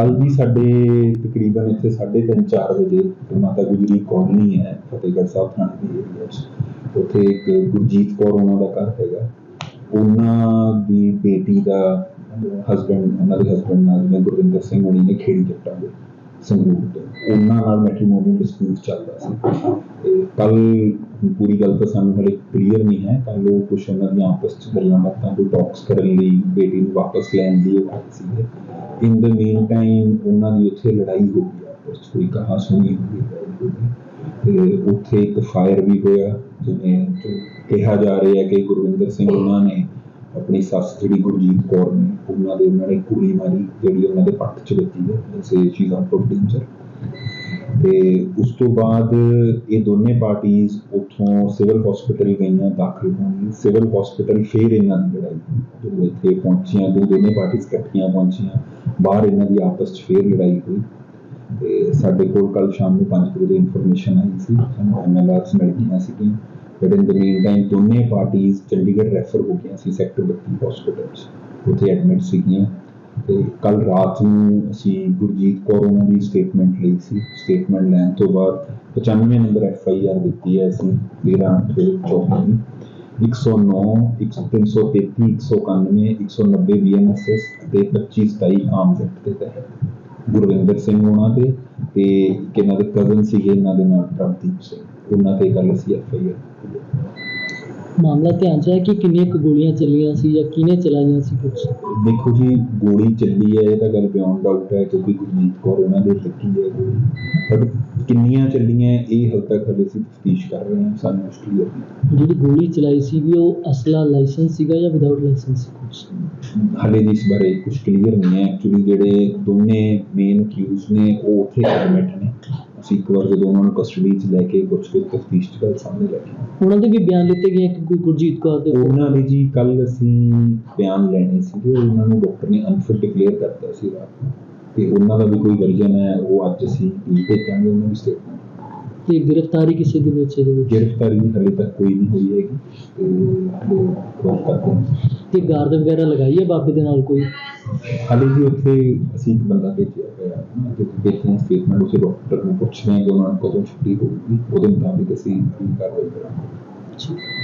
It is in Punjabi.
ਕੱਲ ਜੀ ਸਾਡੇ ਤਕਰੀਬਨ ਇੱਥੇ 3:30 4 ਵਜੇ ਮਾਤਾ ਗੁਜਰੀ ਕਲੋਨੀ ਹੈ, ਫਤਿਹਗੜ੍ਹ ਸਾਹਿਬ ਥਾਣੇ ਦੀ ਏਰੀਆ 'ਚ ਉੱਥੇ ਇੱਕ ਗੁਰਜੀਤ ਕੌਰ ਉਹਨਾਂ ਦਾ ਘਰ ਹੈਗਾ। ਉਹਨਾਂ ਦੀ ਬੇਟੀ ਦਾ, ਹਸਬੰਡ, ਉਹਨਾਂ ਦੇ ਹਸਬੰਡ ਨਾਲ ਜਿਵੇਂ ਗੁਰਵਿੰਦਰ ਸਿੰਘ ਹੋਣੀ ਨੇ ਖੇੜੀ ਜੱਟਾਂ ਦੇ। ਸੰਗਰੂਰ ਤੋਂ। ਉਹਨਾਂ ਨਾਲ ਮੈਟਰੀਮੋਨੀਅਲ ਡਿਸਪਿਊਟ ਚੱਲਦਾ ਸੀ। ਤੇ ਕੱਲ ਪੂਰੀ ਗੱਲ ਤਾਂ ਸਾਨੂੰ ਹਲੇ ਕਲੀਅਰ ਨਹੀਂ ਹੈ ਕੱਲ ਉਹ ਕੁਛ ਉਹਨਾਂ ਦੀਆਂ ਆਪਸ ਚ ਗੱਲਾਂ ਬਾਤਾਂ ਕੋਈ ਟਾਕਸ ਕਰਨ ਲਈ ਬੇਟੀ ਨੂੰ ਵਾਪਸ ਲੈਣ ਦੀ ਉਹ ਸੀਗੇ। ਇਨ ਦ ਮੀਨ ਟਾਈਮ ਉਹਨਾਂ ਦੀ ਉੱਥੇ ਲੜਾਈ ਹੋ ਗਈ ਆਪਸ ਚ ਕੋਈ ਕਹਾ ਸੁਣੀ ਹੋ ਗਈ। ਤੇ ਉੱਥੇ ਇੱਕ ਫਾਇਰ ਵੀ ਹੋਇਆ ਜਿਵੇਂ ਕਿਹਾ ਜਾ ਰਿਹਾ ਹੈ ਕਿ ਗੁਰਵਿੰਦਰ ਸਿੰਘ ਉਹਨਾਂ ਨੇ ਆਪਣੀ ਸੱਸ ਜਿਹੜੀ ਗੁਰਜੀਤ ਕੌਰ ਨੇ, ਉਹਨਾਂ ਦੇ, ਉਹਨਾਂ ਨੇ ਗੋਲੀ ਮਾਰੀ, ਜਿਹੜੀ ਉਹਨਾਂ ਦੇ ਪੱਖ 'ਚ ਦਿੱਤੀ ਹੈ ਸੇ ਚੀਜ਼ ਆਊਟ ਆਫ ਡੇਂਜਰ ਤੇ ਉਸ ਤੋਂ ਬਾਅਦ ਇਹ ਦੋਨੇ ਪਾਰਟੀਆਂ ਉੱਥੋਂ ਸਿਵਲ ਹਸਪੀਟਲ ਗਈਆਂ, ਦਾਖਲ ਹੋਣ ਲਈ। ਸਿਵਲ ਹਸਪੀਟਲ ਫੇਰ ਇਹਨਾਂ ਦੀ ਲੜਾਈ ਹੋਈ। ਜਦੋਂ ਇੱਥੇ ਪਹੁੰਚੀਆਂ, ਦੋ ਦੋਨੇ ਪਾਰਟੀਆਂ ਇਕੱਠੀਆਂ ਪਹੁੰਚੀਆਂ, ਬਾਹਰ ਇਹਨਾਂ ਦੀ ਆਪਸ 'ਚ ਫੇਰ ਲੜਾਈ ਹੋਈ। ਤੇ ਸਾਡੇ ਕੋਲ ਕੱਲ ਸ਼ਾਮ ਨੂੰ 5 ਵਜੇ ਇਨਫੋਰਮੇਸ਼ਨ ਆਈ ਸੀ, ਸਾਨੂੰ ਐਮਐਲਆਰਸ ਮਿਲ ਗਈਆਂ ਸੀਗੀਆਂ। But in the mean time ਦੋਨੇ ਪਾਰਟੀਆਂ ਚੰਡੀਗੜ੍ਹ ਰੈਫਰ ਹੋ ਗਈਆਂ ਸੀ ਸੈਕਟਰ 32 ਹਸਪੀਟਲ 'ਚ ਉੱਥੇ ਐਡਮਿਟ ਸੀਗੀਆਂ। ਤੇ ਕੱਲ ਰਾਤ ਨੂੰ ਅਸੀਂ ਗੁਰਜੀਤ ਕੌਰ ਉਹਨਾਂ ਦੀ ਸਟੇਟਮੈਂਟ ਲਈ ਸੀ। ਸਟੇਟਮੈਂਟ ਲੈਣ ਤੋਂ ਬਾਅਦ 95 ਨੰਬਰ ਐਫ ਆਈ ਆਰ ਦਿੱਤੀ ਹੈ ਅਸੀਂ 13 24 109 333 191 190 ਬੀਐਨਐਸਐਸ ਤੇ 25 27 ਆਰਮਸ ਐਕਟ ਦੇ ਤਹਿਤ। ਗੁਰਵਿੰਦਰ ਸਿੰਘ ਉਹਨਾਂ ਤੇ ਤੇ ਇੱਕ ਇਹਨਾਂ ਦੇ ਕਜ਼ਨ ਸੀਗੇ, ਇਹਨਾਂ ਦੇ ਨਾਲ ਪ੍ਰਭਦੀਪ ਸਿੰਘ। ਉਹਨਾਂ ਤੇ ਗੱਲ ਅਸੀਂ ਐਫ ਆਈ ਆਰ ਮਾਮਲਾ ਧਿਆਨ ਚ ਹੈ ਕਿ ਕਿੰਨੀਆਂ ਕੁ ਗੋਲੀਆਂ ਚੱਲੀਆਂ ਸੀ ਜਾਂ ਕਿਹਨੇ ਚਲਾਈਆਂ ਸੀ ਕੁਝ ਦੇਖੋ ਜੀ ਗੋਲੀ ਚੱਲੀ ਹੈ ਇਹ ਤਾਂ ਗੱਲ ਬਿਯੋਂਡ ਡਾਊਟ ਹੈ ਕਿਉਂਕਿ ਗੁਰਜੀਤ ਕੌਰ ਉਹਨਾਂ ਦੇ ਲੱਗੀ ਹੈ ਗੋਲੀ। ਬਟ ਕਿੰਨੀਆਂ ਚੱਲੀਆਂ ਇਹ ਹਾਲੇ ਤੱਕ ਹਲੇ ਅਸੀਂ ਤਫਤੀਸ਼ ਕਰ ਰਹੇ ਹਾਂ ਸਾਨੂੰ ਉਸ ਕਲੀਅਰ ਨਹੀਂ ਜਿਹੜੀ ਗੋਲੀ ਚਲਾਈ ਸੀ ਵੀ ਉਹ ਅਸਲਾ ਲਾਇਸੈਂਸ ਸੀਗਾ ਜਾਂ ਵਿਦਆਊਟ ਲਾਇਸੈਂਸ ਸੀ ਕੁਝ ਹਾਲੇ ਇਸ ਬਾਰੇ ਕੁਝ ਕਲੀਅਰ ਨਹੀਂ ਹੈ। ਐਕਚੁਅਲੀ ਜਿਹੜੇ ਦੋਨੇ ਮੇਨ ਅਕਿਊਜ਼ ਨੇ ਉਹ ਉੱਥੇ ਐਡਮਿਟ ਨੇ। ਅਸੀਂ ਇੱਕ ਵਾਰ ਜਦੋਂ ਉਹਨਾਂ ਨੂੰ ਕਸਟਡੀ 'ਚ ਲੈ ਕੇ ਕੁਝ ਕੁ ਤਫਤੀਸ਼ ਗੱਲ ਸਾਹਮਣੇ ਲੈ ਕੇ। ਉਹਨਾਂ ਦੇ ਵੀ ਬਿਆਨ ਲਿੱਤੇ ਗਏ ਕਿ ਕੋਈ ਗੁਰਜੀਤ ਕੌਰ ਦੇ ਉੱਪਰ ਉਹਨਾਂ ਨੇ ਜੀ ਕੱਲ ਅਸੀਂ ਬਿਆਨ ਲੈਣੇ ਸੀਗੇ ਉਹਨਾਂ ਨੂੰ ਡਾਕਟਰ ਨੇ ਅਨਫਿਟ ਡਿਕਲੇਅਰ ਕਰਤਾ ਸੀ ਰਾਤ ਨੂੰ। ਤੇ ਉਹਨਾਂ ਦਾ ਵੀ ਕੋਈ ਵਰਜਨ ਹੈ ਉਹ ਅੱਜ ਅਸੀਂ ਭੇਜਾਂਗੇ ਉਹਨਾਂ ਦੀ ਸਟੇਟਮੈਂਟ ਤੇ ਗ੍ਰਿਫਤਾਰੀ ਕਿਸੇ ਦੇ ਵਿੱਚ ਇਹਦੇ ਵਿੱਚ? ਗ੍ਰਿਫਤਾਰੀ ਹਲੇ ਤੱਕ ਕੋਈ ਨਹੀਂ ਹੋਈ ਹੈਗੀ ਤੇ ਹਲੇ ਵਰਕ ਕਰਦੇ ਤੇ ਗਾਰਡ ਵਗੈਰਾ ਲਗਾਈ ਹੈ ਬਾਬੇ ਦੇ ਨਾਲ ਕੋਈ? ਹਾਲੇ ਜੀ ਉੱਥੇ ਅਸੀਂ ਇੱਕ ਬੰਦਾ ਭੇਜਿਆ ਹੋਇਆ ਹੈ ਤੇ ਭੇਜਿਆ ਸਟੇਟਮੈਂਟ ਉਸੇ ਡਾਕਟਰ ਨੂੰ ਪੁੱਛ ਰਹੇ ਹਾਂ ਕਿ ਉਹਨਾਂ ਨੂੰ ਕਦੋਂ ਛੁੱਟੀ ਹੋਊਗੀ ਉਹਦੇ ਮੁਤਾਬਿਕ ਅਸੀਂ ਕੀ ਕਾਰਵਾਈ ਕਰਾਂਗੇ।